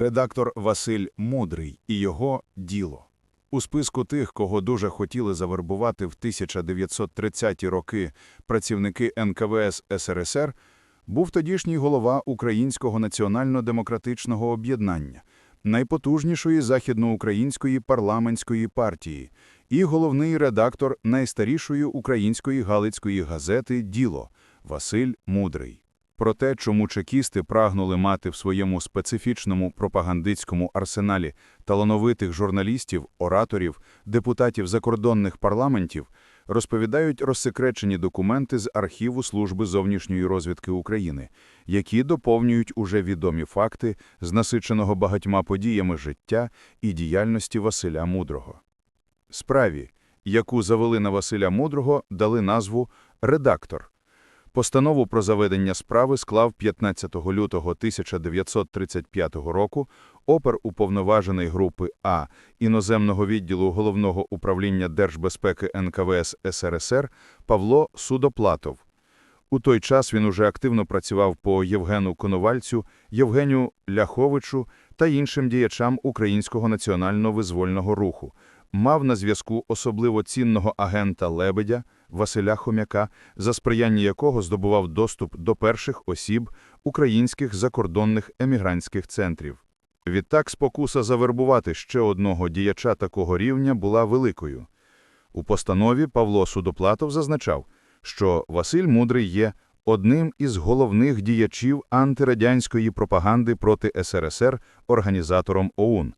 редактор Василь Мудрий і його діло. У списку тих, кого дуже хотіли завербувати в 1930-ті роки працівники НКВС СРСР, був тодішній голова Українського національно-демократичного об'єднання, найпотужнішої західноукраїнської парламентської партії і головний редактор найстарішої української галицької газети «Діло» Василь Мудрий. Про те, чому чекісти прагнули мати в своєму специфічному пропагандистському арсеналі талановитих журналістів, ораторів, депутатів закордонних парламентів, розповідають розсекречені документи з архіву Служби зовнішньої розвідки України, які доповнюють уже відомі факти з насиченого багатьма подіями життя і діяльності Василя Мудрого. Справі, яку завели на Василя Мудрого, дали назву «редактор». Постанову про заведення справи склав 15 лютого 1935 року опер уповноважений групи А іноземного відділу Головного управління Держбезпеки НКВС СРСР Павло Судоплатов. У той час він уже активно працював по Євгену Коновальцю, Євгеню Ляховичу та іншим діячам українського національно-визвольного руху, мав на зв'язку особливо цінного агента Лебедя Василя Хомяка, за сприяння якого здобував доступ до перших осіб українських закордонних емігрантських центрів. Відтак спокуса завербувати ще одного діяча такого рівня була великою. У постанові Павло Судоплатов зазначав, що Василь Мудрий є одним із головних діячів антирадянської пропаганди проти СРСР організатором ОУН.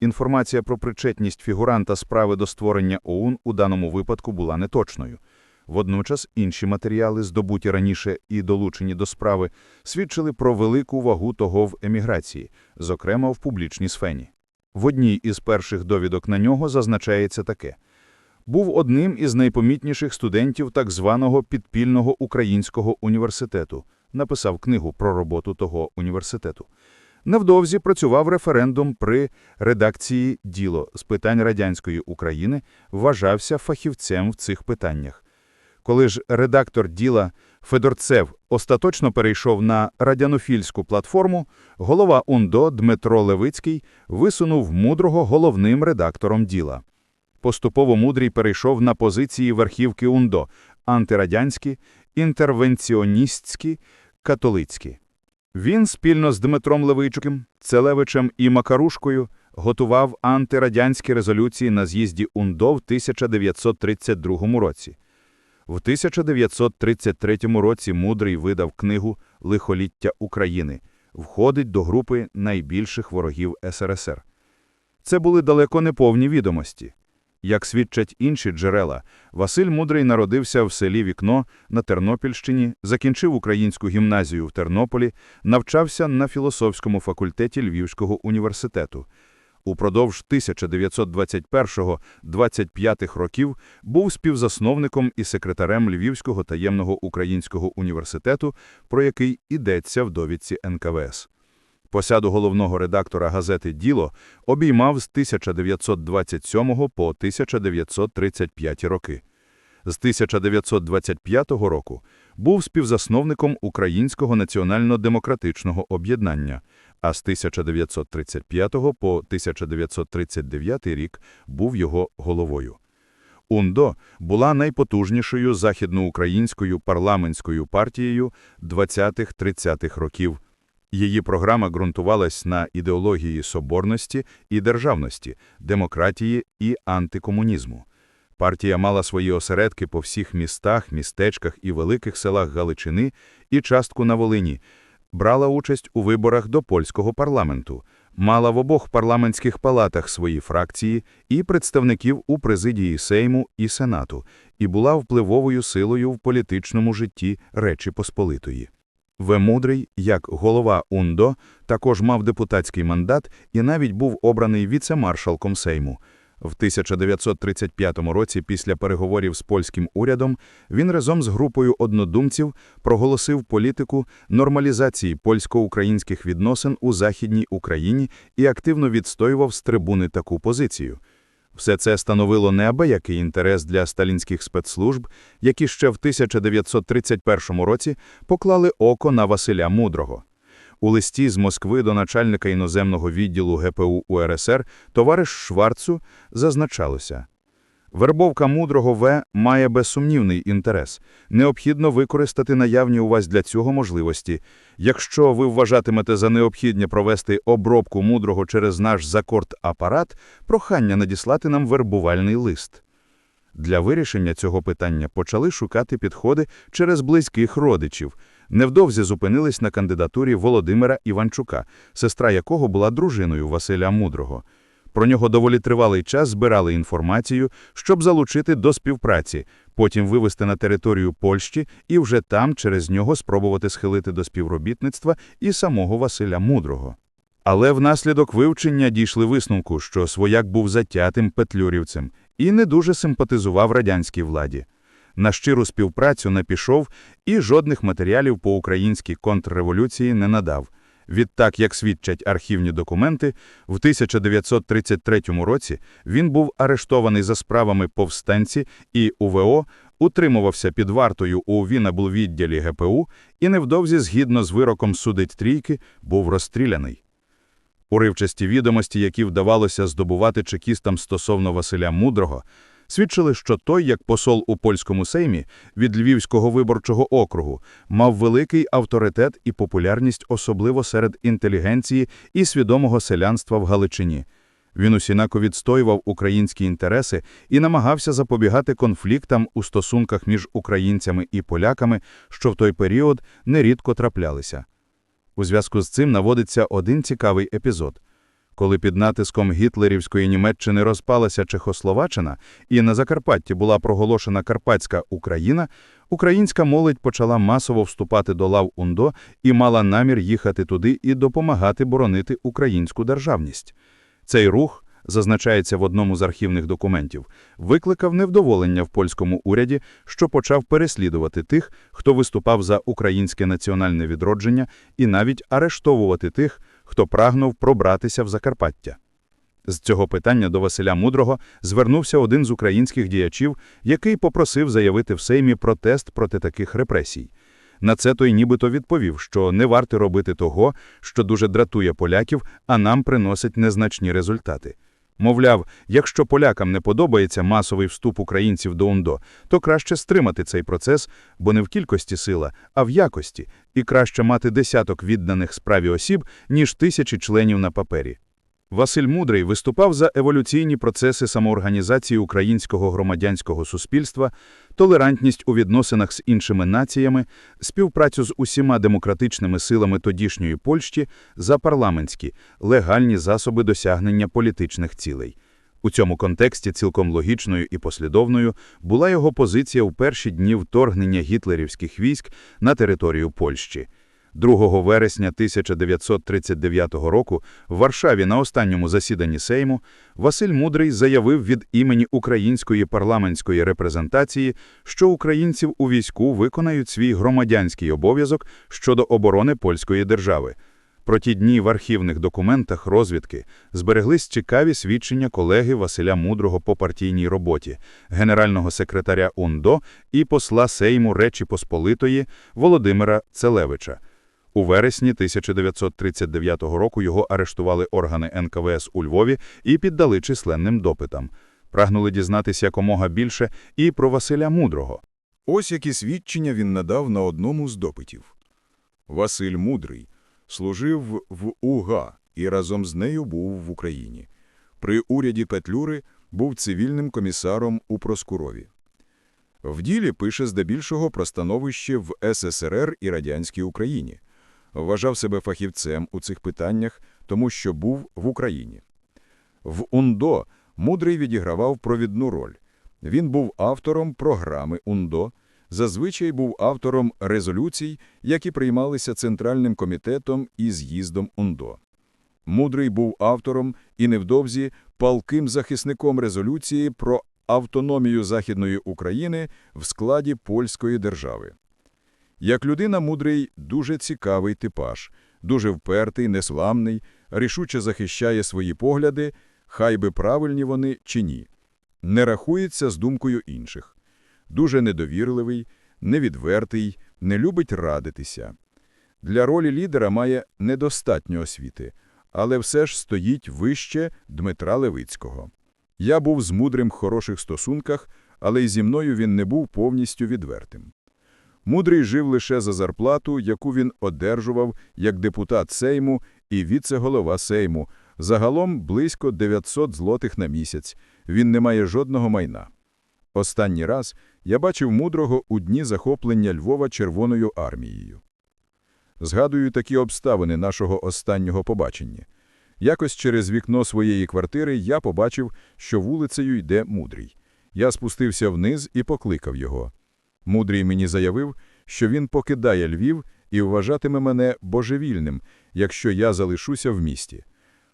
Інформація про причетність фігуранта справи до створення ОУН у даному випадку була неточною. Водночас інші матеріали, здобуті раніше і долучені до справи, свідчили про велику вагу того в еміграції, зокрема в публічній сфені. В одній із перших довідок на нього зазначається таке. Був одним із найпомітніших студентів так званого підпільного українського університету, написав книгу про роботу того університету. Невдовзі працював референдум при редакції «Діло» з питань радянської України, вважався фахівцем в цих питаннях. Коли ж редактор «Діла» Федорцев остаточно перейшов на радянофільську платформу, голова УНДО Дмитро Левицький висунув Мудрого головним редактором «Діла». Поступово Мудрий перейшов на позиції верхівки УНДО – антирадянські, інтервенціоністські, католицькі. Він спільно з Дмитром Левичуким, Целевичем і Макарушкою готував антирадянські резолюції на з'їзді УНДО в 1932 році. В 1933 році Мудрий видав книгу «Лихоліття України», входить до групи найбільших ворогів СРСР. Це були далеко не повні відомості. Як свідчать інші джерела, Василь Мудрий народився в селі Вікно на Тернопільщині, закінчив українську гімназію в Тернополі, навчався на філософському факультеті Львівського університету. Упродовж 1921-25 років був співзасновником і секретарем Львівського таємного українського університету, про який йдеться в довідці НКВС. Посаду головного редактора газети «Діло» обіймав з 1927 по 1935 роки. З 1925 року був співзасновником Українського національно-демократичного об'єднання, а з 1935 по 1939 рік був його головою. УНДО була найпотужнішою західноукраїнською парламентською партією 20-30-х років. Її програма ґрунтувалась на ідеології соборності і державності, демократії і антикомунізму. Партія мала свої осередки по всіх містах, містечках і великих селах Галичини і частку на Волині, брала участь у виборах до польського парламенту, мала в обох парламентських палатах свої фракції і представників у президії Сейму і Сенату, і була впливовою силою в політичному житті Речі Посполитої. В. Мудрий, як голова УНДО, також мав депутатський мандат і навіть був обраний віце-маршалком Сейму. В 1935 році, після переговорів з польським урядом, він разом з групою однодумців проголосив політику нормалізації польсько-українських відносин у Західній Україні і активно відстоював з трибуни таку позицію. Все це становило неабиякий інтерес для сталінських спецслужб, які ще в 1931 році поклали око на Василя Мудрого. У листі з Москви до начальника іноземного відділу ГПУ УРСР товариш Шварцу зазначалося. Вербовка мудрого В має безсумнівний інтерес. Необхідно використати наявні у вас для цього можливості. Якщо ви вважатимете за необхідне провести обробку мудрого через наш закорд-апарат, прохання надіслати нам вербувальний лист. Для вирішення цього питання почали шукати підходи через близьких родичів. Невдовзі зупинились на кандидатурі Володимира Іванчука, сестра якого була дружиною Василя Мудрого. Про нього доволі тривалий час збирали інформацію, щоб залучити до співпраці, потім вивести на територію Польщі і вже там через нього спробувати схилити до співробітництва і самого Василя Мудрого. Але внаслідок вивчення дійшли висновку, що свояк був затятим петлюрівцем і не дуже симпатизував радянській владі. На щиру співпрацю не пішов і жодних матеріалів по українській контрреволюції не надав. Відтак, як свідчать архівні документи, в 1933 році він був арештований за справами повстанці і УВО, утримувався під вартою у Вінабл-відділі ГПУ і невдовзі, згідно з вироком судить трійки, був розстріляний. Уривчасті відомості, які вдавалося здобувати чекістам стосовно Василя Мудрого, свідчили, що той, як посол у польському сеймі від Львівського виборчого округу, мав великий авторитет і популярність особливо серед інтелігенції і свідомого селянства в Галичині. Він усінако відстоював українські інтереси і намагався запобігати конфліктам у стосунках між українцями і поляками, що в той період нерідко траплялися. У зв'язку з цим наводиться один цікавий епізод. Коли під натиском гітлерівської Німеччини розпалася Чехословаччина і на Закарпатті була проголошена Карпатська Україна, українська молодь почала масово вступати до лав УНДО і мала намір їхати туди і допомагати боронити українську державність. Цей рух, зазначається в одному з архівних документів, викликав невдоволення в польському уряді, що почав переслідувати тих, хто виступав за українське національне відродження, і навіть арештовувати тих, хто прагнув пробратися в Закарпаття. З цього питання до Василя Мудрого звернувся один з українських діячів, який попросив заявити в Сеймі протест проти таких репресій. На це той нібито відповів, що не варто робити того, що дуже дратує поляків, а нам приносить незначні результати. Мовляв, якщо полякам не подобається масовий вступ українців до УНДО, то краще стримати цей процес, бо не в кількості сила, а в якості, і краще мати десяток відданих справі осіб, ніж тисячі членів на папері. Василь Мудрий виступав за еволюційні процеси самоорганізації українського громадянського суспільства, толерантність у відносинах з іншими націями, співпрацю з усіма демократичними силами тодішньої Польщі за парламентські, легальні засоби досягнення політичних цілей. У цьому контексті цілком логічною і послідовною була його позиція в перші дні вторгнення гітлерівських військ на територію Польщі. 2 вересня 1939 року в Варшаві на останньому засіданні Сейму Василь Мудрий заявив від імені української парламентської репрезентації, що українців у війську виконають свій громадянський обов'язок щодо оборони польської держави. Про ті дні в архівних документах розвідки збереглись цікаві свідчення колеги Василя Мудрого по партійній роботі, генерального секретаря УНДО і посла Сейму Речі Посполитої Володимира Целевича. У вересні 1939 року його арештували органи НКВС у Львові і піддали численним допитам. Прагнули дізнатися якомога більше і про Василя Мудрого. Ось які свідчення він надав на одному з допитів. Василь Мудрий служив в УГА і разом з нею був в Україні. При уряді Петлюри був цивільним комісаром у Проскурові. В ділі пише здебільшого про становище в СССР і радянській Україні. Вважав себе фахівцем у цих питаннях, тому що був в Україні. В УНДО Мудрий відігравав провідну роль. Він був автором програми УНДО, зазвичай був автором резолюцій, які приймалися Центральним комітетом і з'їздом УНДО. Мудрий був автором і невдовзі палким захисником резолюції про автономію Західної України в складі польської держави. Як людина мудрий, дуже цікавий типаж, дуже впертий, несламний, рішуче захищає свої погляди, хай би правильні вони чи ні. Не рахується з думкою інших. Дуже недовірливий, невідвертий, не любить радитися. Для ролі лідера має недостатньо освіти, але все ж стоїть вище Дмитра Левицького. Я був з мудрим в хороших стосунках, але й зі мною він не був повністю відвертим. Мудрий жив лише за зарплату, яку він одержував як депутат Сейму і віце-голова Сейму, загалом близько 900 злотих на місяць. Він не має жодного майна. Останній раз я бачив мудрого у дні захоплення Львова Червоною армією. Згадую такі обставини нашого останнього побачення. Якось через вікно своєї квартири я побачив, що вулицею йде мудрий. Я спустився вниз і покликав його. Мудрий мені заявив, що він покидає Львів і вважатиме мене божевільним, якщо я залишуся в місті.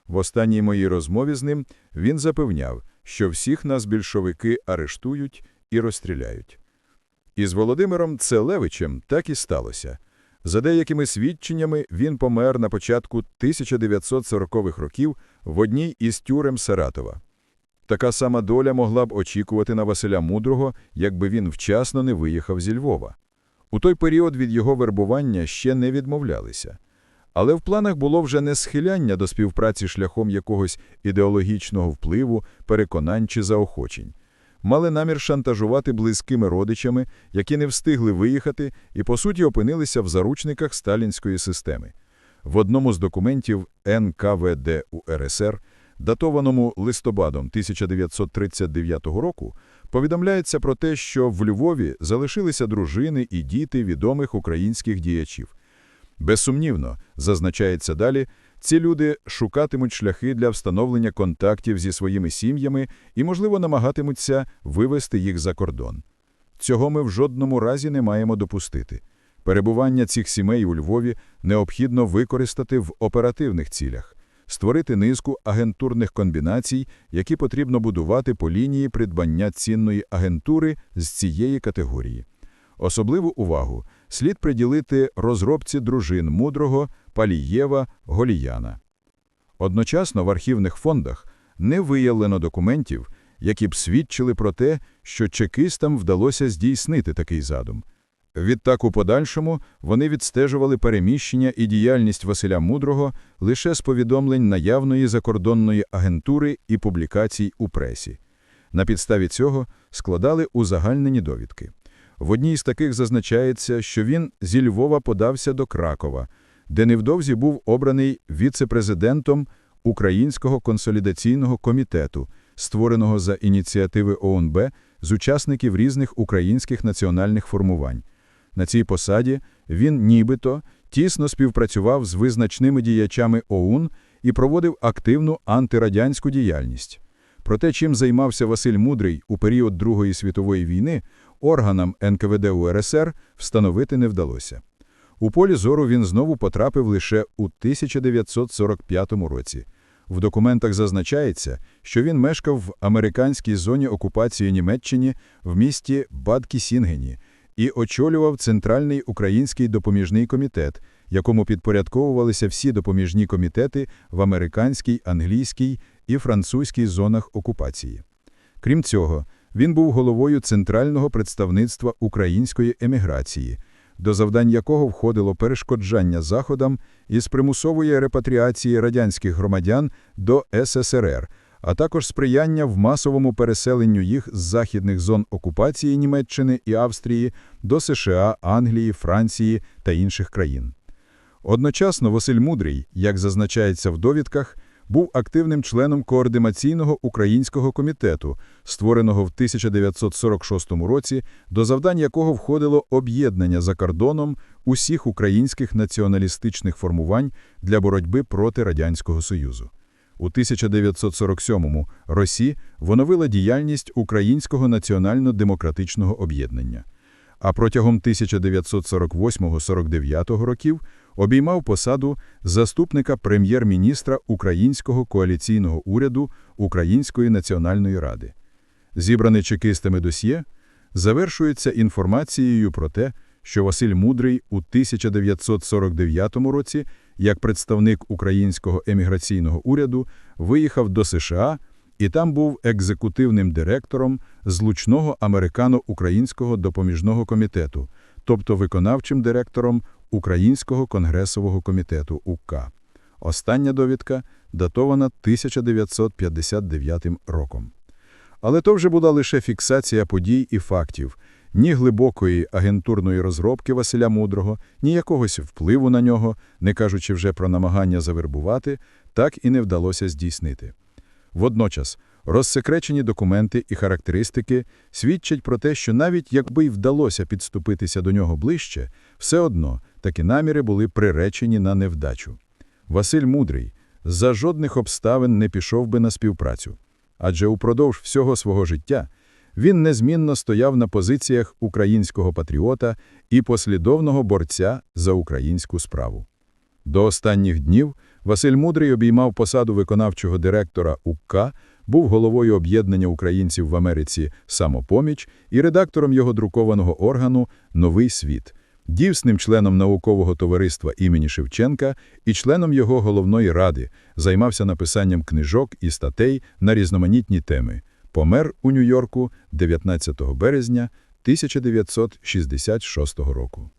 В останній моїй розмові з ним він запевняв, що всіх нас більшовики арештують і розстріляють. Із Володимиром Целевичем так і сталося. За деякими свідченнями, він помер на початку 1940-х років в одній із тюрем Саратова. Така сама доля могла б очікувати на Василя Мудрого, якби він вчасно не виїхав зі Львова. У той період від його вербування ще не відмовлялися. Але в планах було вже не схиляння до співпраці шляхом якогось ідеологічного впливу, переконань чи заохочень. Мали намір шантажувати близькими родичами, які не встигли виїхати і, по суті, опинилися в заручниках сталінської системи. В одному з документів НКВД УРСР, датованому листопадом 1939 року, повідомляється про те, що в Львові залишилися дружини і діти відомих українських діячів. Безсумнівно, зазначається далі, ці люди шукатимуть шляхи для встановлення контактів зі своїми сім'ями і, можливо, намагатимуться вивести їх за кордон. Цього ми в жодному разі не маємо допустити. Перебування цих сімей у Львові необхідно використати в оперативних цілях, створити низку агентурних комбінацій, які потрібно будувати по лінії придбання цінної агентури з цієї категорії. Особливу увагу слід приділити розробці дружин Мудрого, Палієва, Голіяна. Одночасно в архівних фондах не виявлено документів, які б свідчили про те, що чекистам вдалося здійснити такий задум. Відтак у подальшому вони відстежували переміщення і діяльність Василя Мудрого лише з повідомлень наявної закордонної агентури і публікацій у пресі. На підставі цього складали узагальнені довідки. В одній з таких зазначається, що він зі Львова подався до Кракова, де невдовзі був обраний віце-президентом Українського консолідаційного комітету, створеного за ініціативи ОНБ з учасників різних українських національних формувань. На цій посаді він нібито тісно співпрацював з визначними діячами ОУН і проводив активну антирадянську діяльність. Про те, чим займався Василь Мудрий у період Другої світової війни, органам НКВД УРСР встановити не вдалося. У полі зору він знову потрапив лише у 1945 році. В документах зазначається, що він мешкав в американській зоні окупації Німеччині в місті Бадкісінгені і очолював Центральний український допоміжний комітет, якому підпорядковувалися всі допоміжні комітети в американській, англійській і французькій зонах окупації. Крім цього, він був головою Центрального представництва української еміграції, до завдань якого входило перешкоджання заходам із примусової репатріації радянських громадян до ССРР, а також сприяння в масовому переселенню їх з західних зон окупації Німеччини і Австрії до США, Англії, Франції та інших країн. Одночасно Василь Мудрий, як зазначається в довідках, був активним членом Координаційного українського комітету, створеного в 1946 році, до завдань якого входило об'єднання за кордоном усіх українських націоналістичних формувань для боротьби проти Радянського Союзу. У 1947-му Росі воновила діяльність Українського національно-демократичного об'єднання, а протягом 1948-49 років обіймав посаду заступника прем'єр-міністра Українського коаліційного уряду Української національної ради. Зібране чекистами досьє завершується інформацією про те, що Василь Мудрий у 1949 році, як представник Українського еміграційного уряду, виїхав до США і там був екзекутивним директором злучного американо-українського допоміжного комітету, тобто виконавчим директором Українського конгресового комітету УК. Остання довідка датована 1959 роком. Але то вже була лише фіксація подій і фактів. Ні глибокої агентурної розробки Василя Мудрого, ні якогось впливу на нього, не кажучи вже про намагання завербувати, так і не вдалося здійснити. Водночас, розсекречені документи і характеристики свідчать про те, що навіть якби й вдалося підступитися до нього ближче, все одно такі наміри були приречені на невдачу. Василь Мудрий за жодних обставин не пішов би на співпрацю, адже упродовж всього свого життя він незмінно стояв на позиціях українського патріота і послідовного борця за українську справу. До останніх днів Василь Мудрий обіймав посаду виконавчого директора УК, був головою об'єднання українців в Америці «Самопоміч» і редактором його друкованого органу «Новий світ», дійсним членом наукового товариства імені Шевченка і членом його головної ради, займався написанням книжок і статей на різноманітні теми. Помер у Нью-Йорку 19 березня 1966 року.